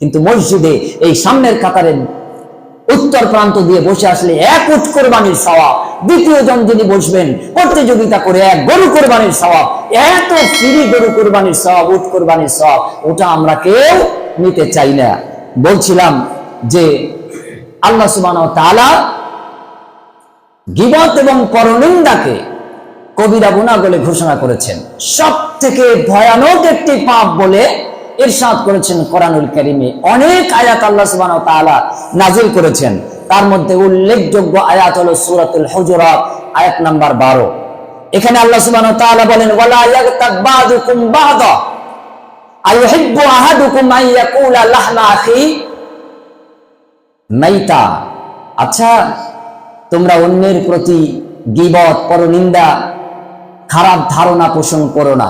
কিন্তু মসজিদে এই সামনের কাতারে উত্তর প্রান্ত দিয়ে বসে আসলে এক উট কোরবানির সওয়াব। দ্বিতীয় জন যিনি বসবেন, প্রতিযোগিতা করে এক গরু কোরবানির সওয়াব। এত ফ্রি গরু কোরবানির সওয়াব, উট কোরবানির সওয়াব, ওটা আমরা কেউ নিতে চাই না। বলছিলাম যে আল্লাহ সুবান তাআলা গিবত এবং পরনিন্দাকে কবিরা গুনাহ বলে ঘোষণা করেছেন। সব থেকে ভয়ানক একটি পাপ বলে ইরশাদ করেছেন কোরআনুল কারীমে। অনেক আয়াত আল্লাহ সুবহানাহু ওয়া তাআলা নাজিল করেছেন। তার মধ্যে উল্লেখযোগ্য আয়াত হলো সূরাতুল হুজুরাত আয়াত নাম্বার 12 এখানে আল্লাহ সুবহানাহু ওয়া তাআলা বলেন, ওয়ালা ইয়াগতাব বাদুকুম বাদা, আইয়ুহিব্বু আহাদুকুম আন ইয়াকুলা লাহমা আখি মাইতা। আচ্ছা তোমরা অন্যের প্রতি গিবত, পরনিন্দা, খারাপ ধারণা পোষণ করো না।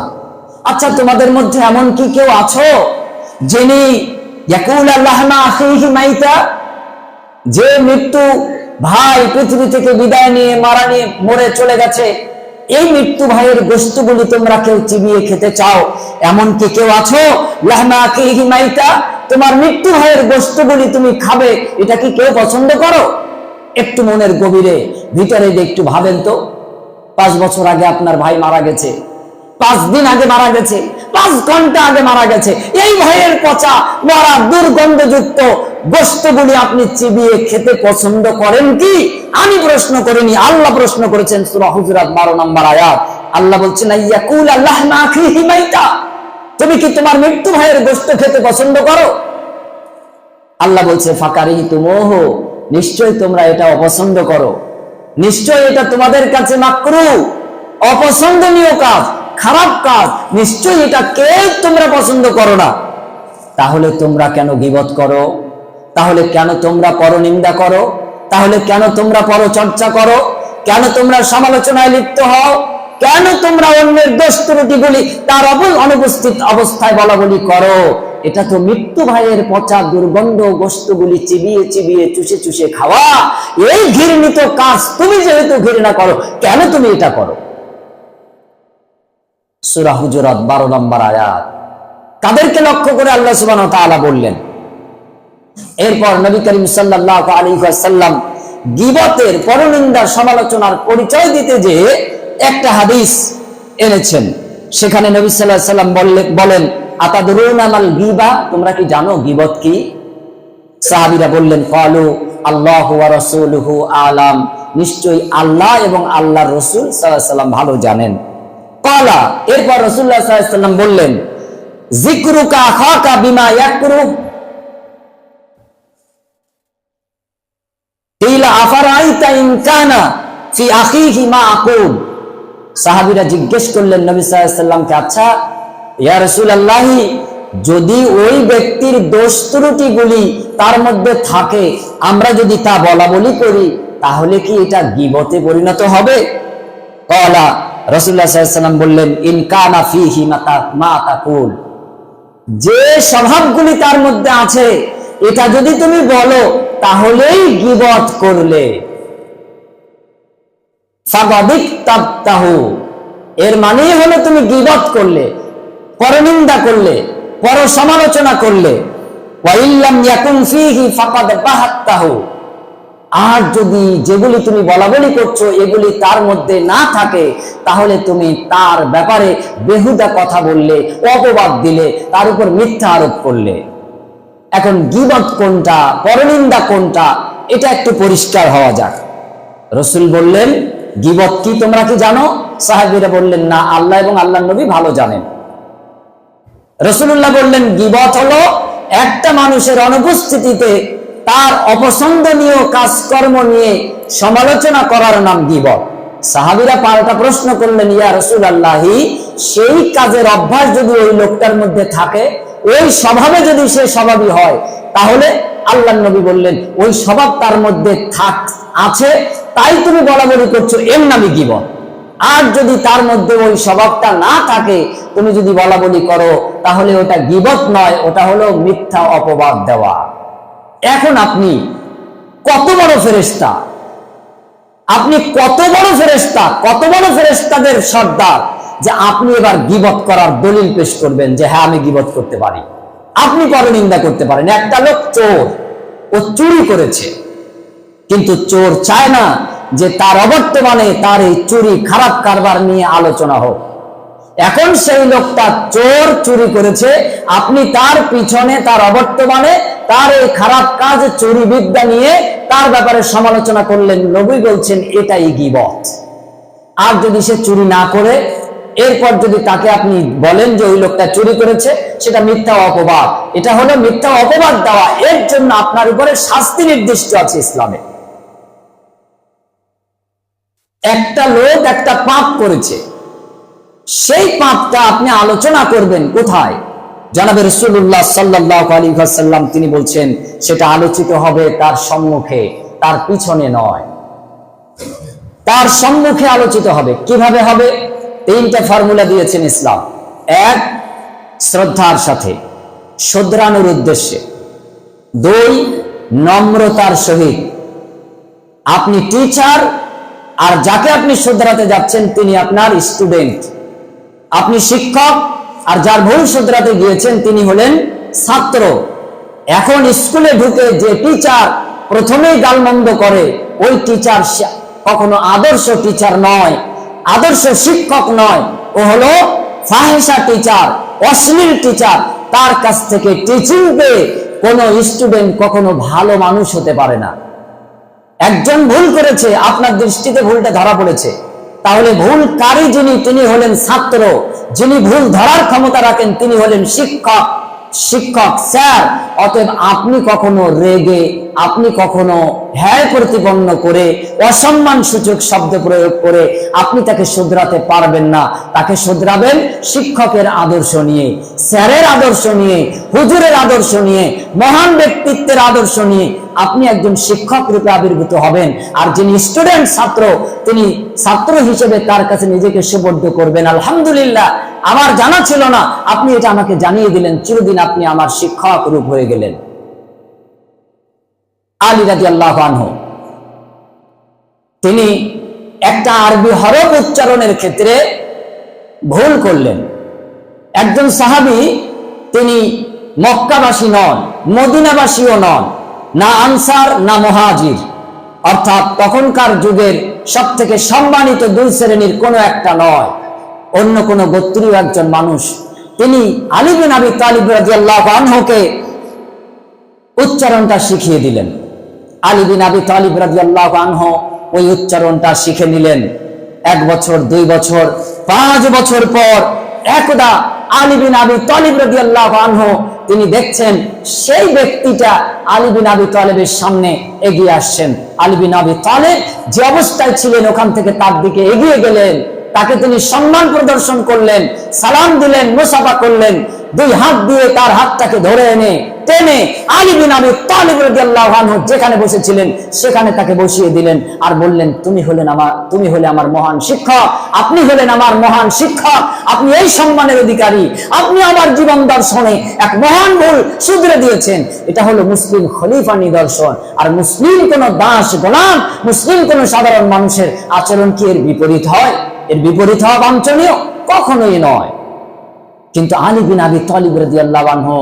আচ্ছা তোমাদের মধ্যে এমন কি কেউ আছো যিনি যে মৃত্যু ভাই পৃথিবী থেকে বিদায় নিয়ে, মারা নিয়ে মরে চলে গেছে, এই মৃত্যু ভাইয়ের বস্তুগুলি তোমরা কেউ চিবিয়ে খেতে চাও? এমন কি কেউ আছো? লাহমা আখিহি মাইতা? তোমার মৃত্যু ভাইয়ের বস্তুগুলি তুমি খাবে, এটা কি কেউ পছন্দ করো? একটু মনের গভীরে, ভিতরে একটু ভাবেন তো। পাঁচ বছর আগে আপনার ভাই মারা গেছে। পাঁচ দিন আগে মারা গেছে, পাঁচ ঘণ্টা আগে মারা গেছে। এই ভাইয়ের পচা, মরা, দুর্গন্ধযুক্ত বস্তুগুলি আপনি চিবিয়ে খেতে পছন্দ করেন কি? আমি প্রশ্ন করিনি, আল্লাহ প্রশ্ন করেছেন সুরা হুজরাত বারো নম্বর আয়াত। আল্লাহ বলছেন তুমি কি তোমার মৃত্যু ভাইয়ের গোস্ত খেতে পছন্দ করো? আল্লাহ বলছে ফাকারি তুমোহ নিশ্চয় তোমরা এটা অপছন্দ করো। নিশ্চয় এটা তোমাদের কাছে মাকরু। অপছন্দনীয় কাজ। খারাপ কাজ, নিশ্চয়ই এটা কেউ তোমরা পছন্দ করো না। তাহলে তোমরা কেন গিবত করো? তাহলে কেন তোমরা পরনিন্দা করো? তাহলে কেন তোমরা পরচর্চা করো? কেন তোমরা সমালোচনায় লিপ্ত হও? কেন তোমরা অন্যের দোষ ত্রুটিগুলি তার অনুপস্থিত অবস্থায় বলা বলি করো? এটা তো মৃত্যু ভাইয়ের পচা দুর্গন্ধ বস্তুগুলি চিবিয়ে চিবিয়ে চুষে চুষে খাওয়া। এই ঘৃণিত কাজ তুমি যেহেতু ঘৃণা করো, কেন তুমি এটা করো? সুরা হুজুরাত বারো নম্বর আয়াত। কাদেরকে লক্ষ্য করে আল্লাহ সুবহানাহু ওয়া তাআলা বললেন, এরপর নবী করিম আলাইহি ওয়াসাল্লাম গিবতের পরনিন্দার সমালোচনার পরিচয় দিতে যে একটা হাদিস এনেছেন। সেখানে নবী আলাইহি সাল্লাম বলেন, আতাদরুনা মাল গিবা? তোমরা কি জানো গিবত কি? সাহাবীরা বললেন ক্বালু আল্লাহ রসুল রাসূলুহু আলাম। নিশ্চয়ই আল্লাহ এবং আল্লাহ রসুল আলাইহি সাল্লাম ভালো জানেন। ক্বালা এরপর সাল্লাম বললেন জিকরুকা আখাকা বিমা কিলা আচ্ছা যদি ওই ব্যক্তির দোষ ত্রুটিগুলি তার মধ্যে থাকে, আমরা যদি তা বলা বলি করি, তাহলে কি এটা গিবতে পরিণত হবে? কলা সাল্লাম বললেন, ইন কানা ফিহি মা তা- মা তাকুল যে স্বভাবগুলি তার মধ্যে আছে, এটা যদি তুমি বলো, তাহলেই গিবত করলে। ফাগাদিক তাবতাহু। এর মানেই হলো তুমি গিবত করলে, পরনিন্দা করলে পর সমালোচনা করলে ওয়াইল্লাম ইয়াকুন ফিহি ফাকাদ বাহাত্তাহু। আর যদি যেগুলি তুমি বলা বলি করছ, এগুলি তার মধ্যে না থাকে, তাহলে তুমি তার ব্যাপারে বেহুদা কথা বললে, অপবাদ দিলে, তার উপর মিথ্যা আরোপ করলে। এখন গিবত কোনটা, পরনিন্দা কোনটা, এটা একটু পরিষ্কার হওয়া যাক। রসুল বললেন, গিবত কি তোমরা কি জানো? সাহেবেরা বললেন, না, আল্লাহ এবং আল্লাহ নবী ভালো জানেন। রসুল্লাহ বললেন, গিবত হলো একটা মানুষের অনুপস্থিতিতে তার অপছন্দনীয় কাজকর্ম নিয়ে সমালোচনা করার নাম গিবত সাহাবিরা পাল্টা প্রশ্ন করলেন, ইয়া রসুল আল্লাহি সেই কাজের অভ্যাস যদি ওই লোকটার মধ্যে থাকে, ওই স্বভাবে যদি সে স্বভাবই হয়, তাহলে আল্লাহ নবী বললেন, ওই স্বভাব তার মধ্যে থাক, আছে, তাই তুমি বলা বলি করছ, এর নামই গিবত আর যদি তার মধ্যে ওই স্বভাবটা না থাকে, তুমি যদি বলা বলি করো, তাহলে ওটা গিবত নয়, ওটা হলো মিথ্যা অপবাদ দেওয়া। এখন আপনি কত বড় ফেরেস্তা আপনি কত বড় ফেরেস্তা কত বড় ফেরেস্তাদের সর্দার যে আপনি এবার গিবত করার দলিল পেশ করবেন যে হ্যাঁ আমি গিবত করতে পারি। আপনি পরনিন্দা করতে পারেন? একটা লোক চোর, ও চুরি করেছে। কিন্তু চোর চায় না যে তার অবর্তমানে তার এই চুরি খারাপ কারবার নিয়ে আলোচনা হোক। এখন সেই লোকটা চোর চুরি করেছে, আপনি তার পিছনে, তার অবর্তমানে তার এই খারাপ কাজ, চুরি বিদ্যা নিয়ে তার ব্যাপারে সমালোচনা করলেন নবী, বলছেন, এটাই গিবত। আর যদি সে চুরি না করে, এরপর যদি তাকে আপনি বলেন যে ওই লোকটা চুরি করেছে, সেটা মিথ্যা অপবাদ। এটা হলো মিথ্যা অপবাদ দেওয়া। এর জন্য আপনার উপরে শাস্তি নির্দিষ্ট আছে ইসলামে। একটা লোক একটা পাপ করেছে। সেই পাপটা আপনি আলোচনা করবেন কোথায়? জানাবে রসুল্লাহ সাল্লাহ আলী সাল্লাম তিনি বলছেন, সেটা আলোচিত হবে তার সম্মুখে, তার পিছনে নয়। তার সম্মুখে আলোচিত হবে। কীভাবে হবে? তিনটা ফর্মুলা দিয়েছেন ইসলাম। এক, শ্রদ্ধার সাথে, শোধরানোর উদ্দেশ্যে। দুই, নম্রতার সহিত। আপনি টিচার, আর যাকে আপনি শুধরাতে যাচ্ছেন, তিনি আপনার স্টুডেন্ট। আপনি শিক্ষক আর যার ভুল শুধরাতে গিয়েছেন, তিনি হলেন ছাত্র। এখন স্কুলে ঢুকে যে টিচার প্রথমেই গালমন্দ করে, ওই টিচার কখনো আদর্শ টিচার নয়, আদর্শ শিক্ষক নয়। ও হলো ফাহেসা টিচার অশ্লীল টিচার তার কাছ থেকে টিচিং পেয়ে কোনো স্টুডেন্ট কখনো ভালো মানুষ হতে পারে না। একজন ভুল করেছে, আপনার দৃষ্টিতে ভুলটা ধরা পড়েছে। তাহলে ভুল কারি যিনি, তিনি হলেন ছাত্র। যিনি ভুল ধরার ক্ষমতা রাখেন, তিনি হলেন শিক্ষক। শিক্ষক, স্যার, অতএব আপনি কখনো রেগে, আপনি কখনো হ্যায় প্রতিপন্ন করে, অসম্মান সূচক শব্দ প্রয়োগ করে আপনি তাকে শুধরাতে পারবেন না। তাকে শুধরাবেন শিক্ষকের আদর্শ নিয়ে, স্যারের আদর্শ নিয়ে, হুজুরের আদর্শ নিয়ে, মহান ব্যক্তিত্বের আদর্শ নিয়ে আপনি একজন শিক্ষক রূপে আবির্ভূত হবেন। আর যিনি স্টুডেন্ট ছাত্র, তিনি ছাত্র হিসেবে তার কাছে নিজেকে সুবদ্ধ করবেন। আলহামদুলিল্লাহ, আমার জানা ছিল না, আপনি এটা আমাকে জানিয়ে দিলেন, চিরদিন আপনি আমার শিক্ষক রূপ হয়ে গেলেন। আলী রাজি আল্লাহ তিনি একটা আরবি হরফ উচ্চারণের ক্ষেত্রে ভুল করলেন। একজন সাহাবি, তিনি মক্কাবাসী নন, মদিনাবাসীও নন না আনসার, না মহাজির। অর্থাৎ তখনকার যুগের সব থেকে সম্মানিত দুই শ্রেণির কোনো একটা নয়। অন্য কোনো গোত্রীয় একজন মানুষ। তিনি আলিবিন আবি তালিব রাজি আল্লাহ আনহকে উচ্চারণটা শিখিয়ে দিলেন। আলিবিন আবি তালিব রাদিয়াল্লাহু আনহু ওই উচ্চারণটা শিখে নিলেন। এক বছর, দুই বছর, পাঁচ বছর পর একদা আলিবিন আবি তালিব রাদিয়াল্লাহু আনহু তিনি দেখছেন সেই ব্যক্তিটা আলিবিন আবি তালেবের সামনে এগিয়ে আসছেন। আলিবিন আবি তালেব যে অবস্থায় ছিলেন, ওখান থেকে তার দিকে এগিয়ে গেলেন। তাকে তিনি সম্মান প্রদর্শন করলেন, সালাম দিলেন, মোসাফা করলেন। দুই হাত দিয়ে তার হাতটাকে ধরে এনে টেনে আলী বিন আবি তালিব রাদিয়াল্লাহু আনহু যেখানে বসেছিলেন, সেখানে তাকে বসিয়ে দিলেন আর বললেন, তুমি হলেন আমার তুমি হলে আমার মহান শিক্ষক, আপনি হলেন আমার মহান শিক্ষক, আপনি এই সম্মানের অধিকারী, আপনি আমার জীবন দর্শনে এক মহান ভুল শুধরে দিয়েছেন। এটা হলো মুসলিম খলিফা নিদর্শন। আর মুসলিম কোন দাস গোলাম, মুসলিম কোন সাধারণ মানুষের আচরণ কি এর বিপরীত হয়? এর বিপরীত হওয়া বাঞ্ছনীয়? কখনোই নয়। কিন্তু আলী বিন আবি তলিব রাদিয়াল্লাহু আনহু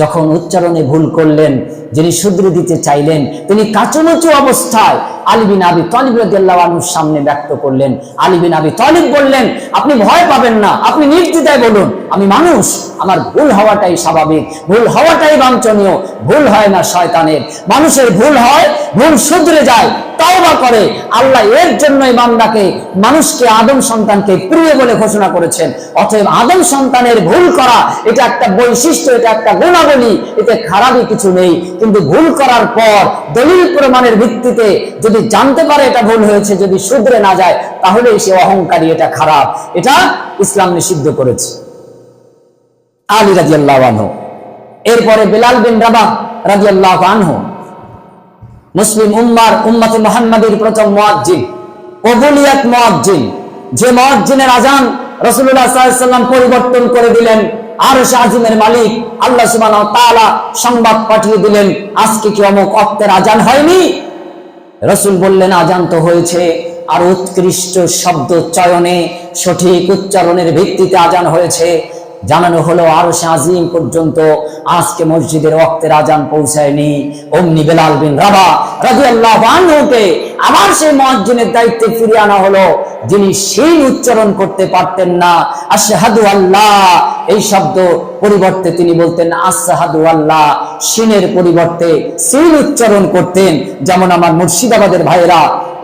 যখন উচ্চারণে ভুল করলেন, যিনি শুধরে দিতে চাইলেন, তিনি কাচুমুচু অবস্থায় আলিবিন আবি তলিব রাদিয়াল্লাহুর সামনে ব্যক্ত করলেন। আলিবিন আবি তলিব বললেন, আপনি ভয় পাবেন না, আপনি নির্দ্বিধায় বলুন, আমি মানুষ, আমার ভুল হওয়াটাই স্বাভাবিক, ভুল হওয়াটাই বাঞ্ছনীয়, ভুল হয় না শয়তানের। মানুষের ভুল হয়, ভুল শুধরে যায় তাওবা করে। আল্লাহ এর জন্যই বান্দাকে, মানুষকে আদম সন্তানকে প্রিয় বলে ঘোষণা করেছেন। অতএব আদম সন্তানের ভুল করা, এটা একটা বৈশিষ্ট্য, এটা একটা গুণাবলী, এতে খারাপই কিছু নেই। কিন্তু ভুল করার পর দলিল প্রমাণের ভিত্তিতে যদি জানতে পারে এটা ভুল হয়েছে, যদি শুধরে না যায় তাহলে সে অহংকারী, এটা খারাপ। এটা ইসলাম নিষিদ্ধ করেছে। আলী রাজি আল্লাহ এরপরে বেলাল বিন রাবা রাজি আল্লাহ আনহু মুসলিম উম্মার উম্মাতে মোহাম্মদের প্রথম মোয়াজ্জিন, কবুলিয়াত মোয়াজ্জিন। যে মোয়াজ্জিনের আজান রসুল্লাহ সাল্লাম পরিবর্তন করে দিলেন আর আজিমের মালিক আল্লাহ সুবান তালা সংবাদ পাঠিয়ে দিলেন, আজকে অমুক অক্তের আজান হয়নি? রসুল বললেন, আজান তো হয়েছে, আর উৎকৃষ্ট শব্দ চয়নে সঠিক উচ্চারণের ভিত্তিতে আজান হয়েছে। জানানো হলো আরও আজিম পর্যন্ত আজকে মসজিদের রক্তে আজান পৌঁছায়নি। অমনি বেলাল বিন রাবা রাদিয়াল্লাহু আনহুকে আবার সেই মহাজিনের দায়িত্বে ফিরিয়ে আনা হলো, যিনি সেই উচ্চারণ করতে পারতেন না। আশহাদু আল্লাহ এই শব্দ পরিবর্তে তিনি বলতেন আশহাদু আল্লাহ শিনের পরিবর্তে সিন উচ্চারণ করতেন। যেমন আমার মুর্শিদাবাদের ভাইরা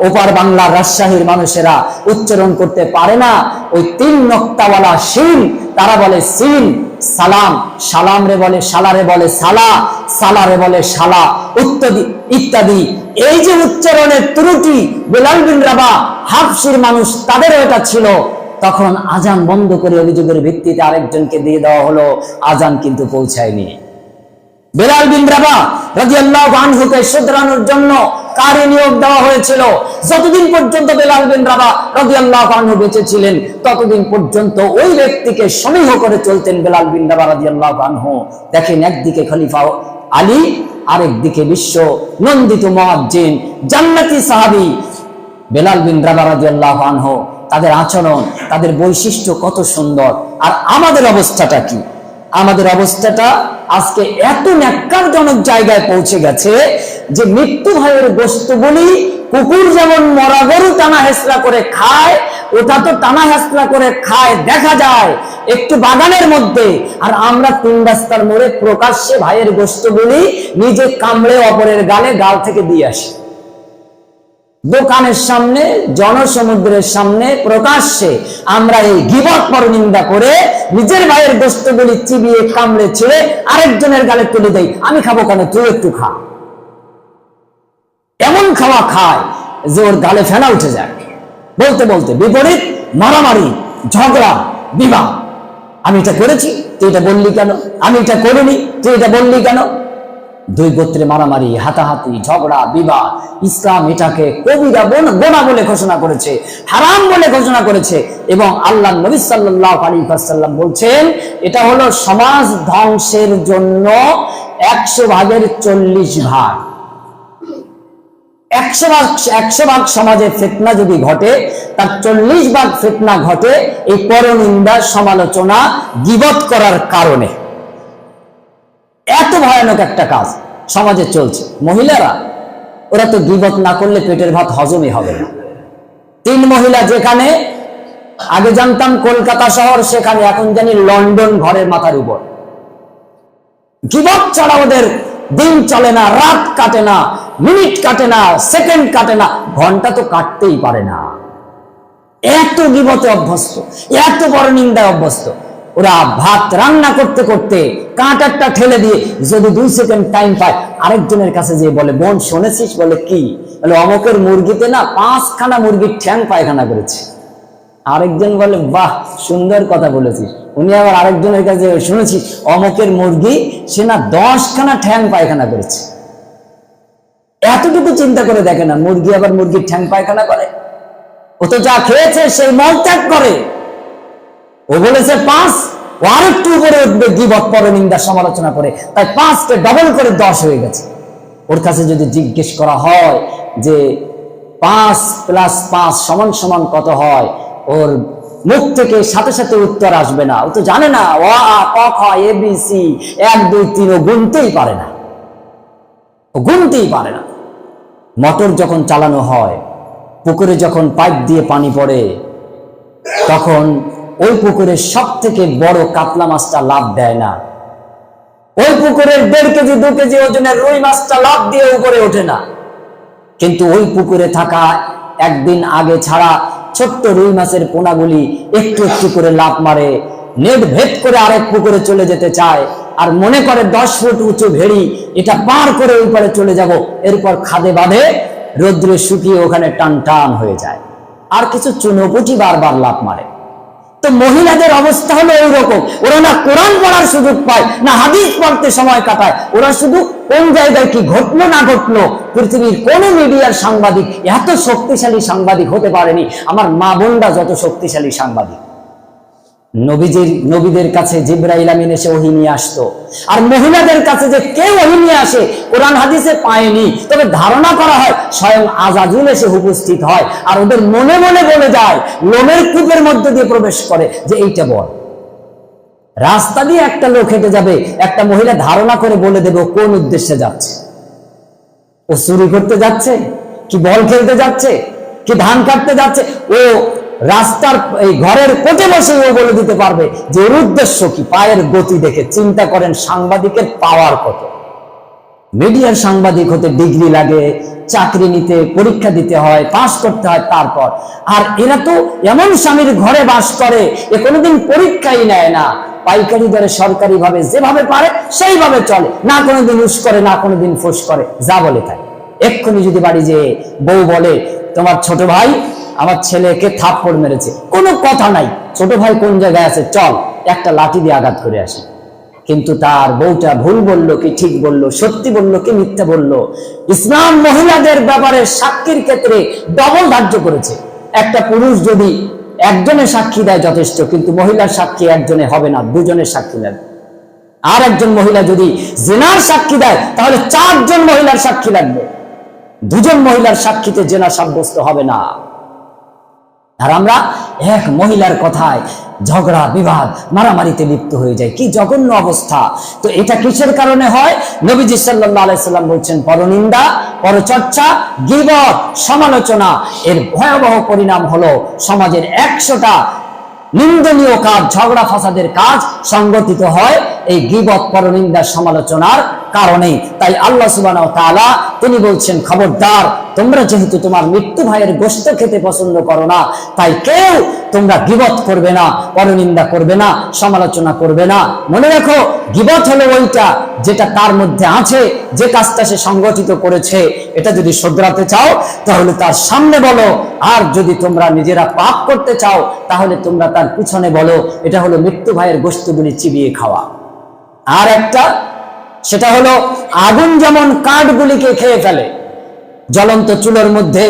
ওপার বাংলার রাজশাহীর মানুষেরা উচ্চারণ করতে পারে না। ওই তিন নক্তাওয়ালা শিন, তারা বলে সিন, সালাম। সালাম রে বলে সালারে বলে সালা সালারে বলে সালা ইত্যাদি ইত্যাদি। এই যে উচ্চারণের ত্রুটি, বেলাল বিন রাবা হাফসির মানুষ, তাদেরও এটা ছিল। তখন আজান বন্ধ করে অভিযোগের ভিত্তিতে আরেকজনকে দিয়ে দেওয়া হলো। আজান কিন্তু পৌঁছায়নি। বেলাল বিন রাবা রাদিয়াল্লাহু আনহুকে শুধরানোর জন্য কারে নিয়োগ দেওয়া হয়েছিল? যতদিন পর্যন্ত বেলাল বিন রাবা রাদিয়াল্লাহু আনহু বেঁচে ছিলেন, ততদিন পর্যন্ত ওই ব্যক্তিকে সমীহ করে চলতেন বেলাল বিন রাবা রাদিয়াল্লাহু আনহু। দেখেন একদিকে খলিফা আলী, আরেকদিকে বিশ্ব নন্দিত মুয়াজ্জিন জান্নাতি সাহাবী বেলাল বিন রাবা রাদিয়াল্লাহু আনহু। তাদের আচরণ, তাদের বৈশিষ্ট্য কত সুন্দর। আর আমাদের অবস্থাটা কি? আমাদের অবস্থাটা আজকে এত ন্যাক্কারজনক জায়গায় পৌঁছে গেছে যে মৃত্যু ভয়ের বস্তুগুলি কুকুর যেমন মরা গরু টানা হেসরা করে খায়, ওটা তো টানা হেসরা করে খায়, দেখা যায় একটু বাগানের মধ্যে। আর আমরা তিন রাস্তার মোড়ে প্রকাশ্যে ভাইয়ের বস্তুগুলি নিজে কামড়ে অপরের গালে গাল থেকে দিয়ে আসি। দোকানের সামনে, জনসমুদ্রের সামনে প্রকাশ্যে আমরা এই গিবত পরনিন্দা করে নিজের ভাইয়ের বস্তুগুলি চিবিয়ে, কামড়ে ছেড়ে আরেকজনের গালে তুলে দেই। আমি খাব কেন? তুই একটু খা। এমন খাওয়া খায় যে ওর গালে ফেনা উঠে যায়। বলতে বলতে বিপরীত, মারামারি, ঝগড়া বিবাহ আমি এটা করেছি, তুই এটা বললি কেন? আমি এটা করিনি, তুই এটা বললি কেন? দুই গোত্রে মারামারি, হাতাহাতি, ঝগড়া বিবাহ ইসলাম এটাকে কবিরা গোনা বলে ঘোষণা করেছে, হারাম বলে ঘোষণা করেছে এবং আল্লাহ নবী সাল্লাম বলছেন, এটা হলো সমাজ ধ্বংসের জন্য একশো ভাগের চল্লিশ ভাগ। একশো ভাগ একশো ভাগ সমাজে ফেতনা যদি ঘটে, তার চল্লিশ ভাগ ফেতনা ঘটে এই পরনিন্দা সমালোচনা গিবত করার কারণে। এত ভয়ানক একটা কাজ সমাজে চলছে। মহিলারা, ওরা তো গিবত না করলে পেটের ভাত হজমই হবে না। তিন মহিলা যেখানে, আগে জানতাম কলকাতা শহর, সেখানে এখন জানি লন্ডন ঘরের মাথার উপর। গিবত ছাড়া ওদের দিন চলে না, রাত কাটে না, মিনিট কাটে না, সেকেন্ড কাটে না, ঘণ্টা তো কাটতেই পারে না। এত গিবতে অভ্যস্ত, এত বড় নিন্দায় অভ্যস্ত। ওরা ভাত রান্না করতে করতে কাঁটারটা ঠেলে দিয়ে যদি দুই সেকেন্ড টাইম পায়, আরেকজনের কাছে যে বলে, বোন, শুনেছিস? বলে, কি? বলে, অমকের মুরগিতে না পাঁচখানা মুরগির ঠ্যাং পায়খানা করেছে। আরেকজন বলে, বাহ, সুন্দর কথা বলেছিস। উনি আবার আরেকজনের কাছে শুনেছি অমকের মুরগি সে না দশখানা ঠ্যাং পায়খানা করেছে। এতটুকু চিন্তা করে দেখে না, মুরগি আবার মুরগির ঠ্যাং পায়খানা করে। ও তো যা খেয়েছে, সেই মল ত্যাগ করে। ও বলেছে, পাঁচ ও আরেকটু উপরে উঠবে গিবত পরনিন্দা সমালোচনা করে। তাই পাঁচকে ডবল করে দশ হয়ে গেছে। ওর কাছে যদি জিজ্ঞেস করা হয় যে, পাঁচ প্লাস পাঁচ সমান সমান কত হয়? ওর মুখ থেকে সাথে সাথে উত্তর আসবে না। ও তো জানে না অ আ, ক, খ, এ, বি এক, দুই, তিন, ও গুনতেই পারে না। ও গুনতেই পারে না। মোটর যখন চালানো হয়, পুকুরে যখন পাইপ দিয়ে পানি পড়ে, তখন ওই পুকুরের সব থেকে বড় কাতলা মাছটা লাভ দেয় না। ওই পুকুরের দেড় কেজি, দু কেজি ওজনের রুই মাছটা লাভ দিয়ে উপরে ওঠে না। কিন্তু ওই পুকুরে থাকা একদিন আগে ছাড়া ছোট্ট রুই মাছের পোনাগুলি একটু একটু করে লাভ মারে, নেট ভেদ করে আরেক পুকুরে চলে যেতে চায় আর মনে করে দশ ফুট উঁচু ভেড়ি, এটা পার করে ওই পারে চলে যাব। এরপর খাদে বাঁধে, রৌদ্রে শুকিয়ে ওখানে টান টান হয়ে যায়। আর কিছু চুনোপুটি বারবার লাভ মারে। তো মহিলাদের অবস্থা হলো এইরকম। ওরা না কোরআন পড়ার সুযোগ পায়, না হাদিস পড়তে সময় কাটায়। ওরা শুধু কোন জায়গায় কি ঘটলো না ঘটলো, পৃথিবীর কোন মিডিয়ার সাংবাদিক এত শক্তিশালী সাংবাদিক হতে পারেনি। আমার মা বোনরা যত শক্তিশালী সাংবাদিক। নবীজির, নবীদের কাছে জিব্রাইল আমিন এসে ওহি নিয়ে আসতো। আর মহিলাদের কাছে যে কেউ ওহি নিয়ে আসে, কোরআন হাদিসে পায়নি। তবে ধারণা করা হয়, স্বয়ং আজাজুল এসে উপস্থিত হয়। আর ওদের মনে মনে বলে যায়, লোমের কূপের মধ্যে দিয়ে প্রবেশ করে যে এইটা বল। রাস্তা দিয়ে একটা লোক হেঁটে যাবে, একটা মহিলা ধারণা করে বলে দেবে কোন উদ্দেশ্যে যাচ্ছে? ও চুরি করতে যাচ্ছে? কি বল খেলতে যাচ্ছে? কি ধান কাটতে যাচ্ছে? ও রাস্তার এই ঘরের কোটে ও বলে দিতে পারবে যে ওর উদ্দেশ্য কি? পায়ের গতি দেখে চিন্তা করেন সাংবাদিকের পাওয়ার কত। মিডিয়ার সাংবাদিক হতে ডিগ্রি লাগে, চাকরি নিতে, পরীক্ষা দিতে হয় পাস করতে হয়, তারপর। আর এরা তো এমন স্বামীর ঘরে বাস করে, এ কোনোদিন পরীক্ষাই নেয় না। পাইকারি দরে সরকারি ভাবে যেভাবে পারে, সেইভাবে চলে। না কোনোদিন উস করে, না কোনোদিন ফোস করে, যা বলে তাই। এক্ষুনি যদি বাড়ি যে বউ বলে, তোমার ছোট ভাই আমার ছেলেকে থাপ্পড় মেরেছে। কোনো কথা নাই। ছোট ভাই কোন জায়গায় আছে? চল, একটা লাঠি দিয়ে আঘাত করে আসি। কিন্তু তার বউটা ভুল বলল কি ঠিক বলল, সত্যি বলল কি মিথ্যা বলল, ইসলাম মহিলাদের ব্যাপারে সাক্ষীর ক্ষেত্রে ডবল ধার্য করেছে। একটা পুরুষ যদি একজনের সাক্ষী দেয় যথেষ্ট, কিন্তু মহিলার সাক্ষী একজনে হবে না, দুজনের সাক্ষী লাগবে। আর একজন মহিলা যদি জেনার সাক্ষী দেয়, তাহলে চারজন মহিলার সাক্ষী লাগবে। দুজন মহিলার সাক্ষীতে জেনা সাব্যস্ত হবে না। আর আমরা এক মহিলার কথায় ঝগড়া, বিবাদ, মারামারিতে লিপ্ত হয়ে যায় কি জঘন্য অবস্থা। তো এটা কিসের কারণে হয়? নবীজি সাল্লাল্লাহু আলাইহি সাল্লাম বলছেন, পরনিন্দা, পরচর্চা, গিবত, সমালোচনা। এর ভয়াবহ পরিণাম হলো সমাজের একশোটা নিন্দনীয় কাজ, ঝগড়া, ফাসাদের কাজ সংগঠিত হয় এই গিবত, পরনিন্দা, সমালোচনার কারণে। তাই আল্লাহ ওয়া তিনি বলছেন, খবরদার, তোমরা যেহেতু তোমার মৃত্যু ভাইয়ের গোশত খেতে পছন্দ করো না, তাই কেউ তোমরা গিবত করবে না, পরনিন্দা করবে না, সমালোচনা করবে না। মনে রাখো, গিবত হলো ওইটা যেটা তার মধ্যে আছে, যে কাজটা সে সংগঠিত করেছে। এটা যদি শোধরাতে চাও, তাহলে তার সামনে বলো। আর যদি তোমরা নিজেরা পাপ করতে চাও, তাহলে তোমরা তার পিছনে বলো। এটা হলো মৃত্যু ভাইয়ের গোস্তগুলি চিবিয়ে খাওয়া। আর একটা সেটা হলো আগুন যেমন কাঠগুলিকে খেয়ে ফেলে, জ্বলন্ত চুলোর মধ্যে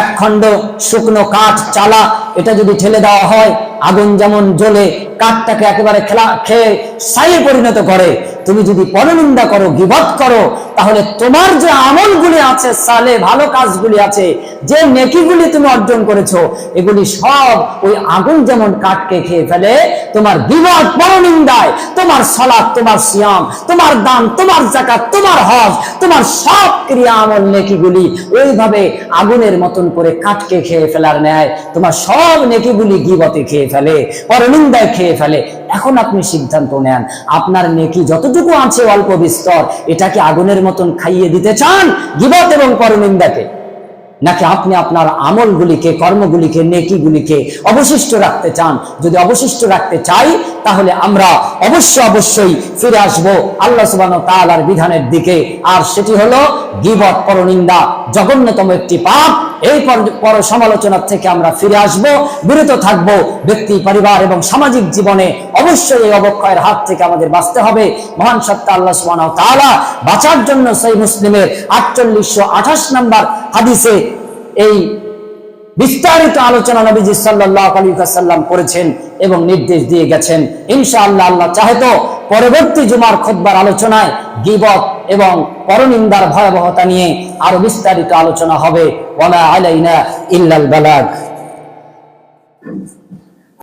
এক খণ্ড শুকনো কাঠ চালা, এটা যদি ঠেলে দেওয়া হয়, আগুন যেমন জ্বলে, কাঠটাকে একেবারে খেলা, খেয়ে সাইয়ে পরিণত করে তুমি যদি পরনিন্দা করো, গিবত করো, তাহলে তোমার যে আমলগুলি আছে, সালে ভালো কাজগুলি আছে, যে নেকিগুলি তুমি অর্জন করেছ, এগুলি সব ওই আগুন যেমন কাঠকে খেয়ে ফেলে, তোমার বিবাদ পরনিন্দায়, তোমার সলাপ তোমার সিয়াম, তোমার দান, তোমার জাকাত তোমার হজ, তোমার সব ক্রিয়া আমল নেকিগুলি ওইভাবে আগুনের মতন করে কাঠকে খেয়ে ফেলার ন্যায়, তোমার সব নেকিগুলি গিবতে খেয়ে ফেলে, পরনিন্দায় খেয়ে ফেলে। এখন আপনি সিদ্ধান্ত নেন। আপনার নেকি যতটুকু আছে অল্প বিস্তর, এটাকে আগুনের মতন খাইয়ে দিতে চান, গিবত এবং পরনিন্দাকে নাকি আপনি আপনার আমলগুলিকে, কর্মগুলিকে, নেকিগুলিকে অবশিষ্ট রাখতে চান? যদি অবশিষ্ট রাখতে চাই, তাহলে আমরা অবশ্য অবশ্যই ফিরে আসব আল্লাহ সুবাহ তালার বিধানের দিকে। আর সেটি হলো গিবত পরনিন্দা জঘন্যতম একটি পাপ। এই পর- সমালোচনার থেকে আমরা ফিরে আসব, বিরত থাকব। ব্যক্তি, পরিবার এবং সামাজিক জীবনে অবশ্যই এই অবক্ষয়ের হাত থেকে আমাদের বাঁচতে হবে। মহান সত্তা আল্লাহ সুবাহ তাআলা বাঁচার জন্য সেই মুসলিমের আটচল্লিশশো আঠাশ নম্বর হাদিসে এই বিস্তারিত আলোচনা নবীজি সাল্লাল্লাহু আলাইহি ওয়াসাল্লাম করেছেন এবং নির্দেশ দিয়ে গেছেন। ইনশাআল্লাহ আল্লাহ চাহে তো পরবর্তী জুমার খোদ্বার আলোচনায় গিবত এবং পরনিন্দার ভয়াবহতা নিয়ে আরও বিস্তারিত আলোচনা হবে। ওলা আলাইনা ইল্লাল বালাগ।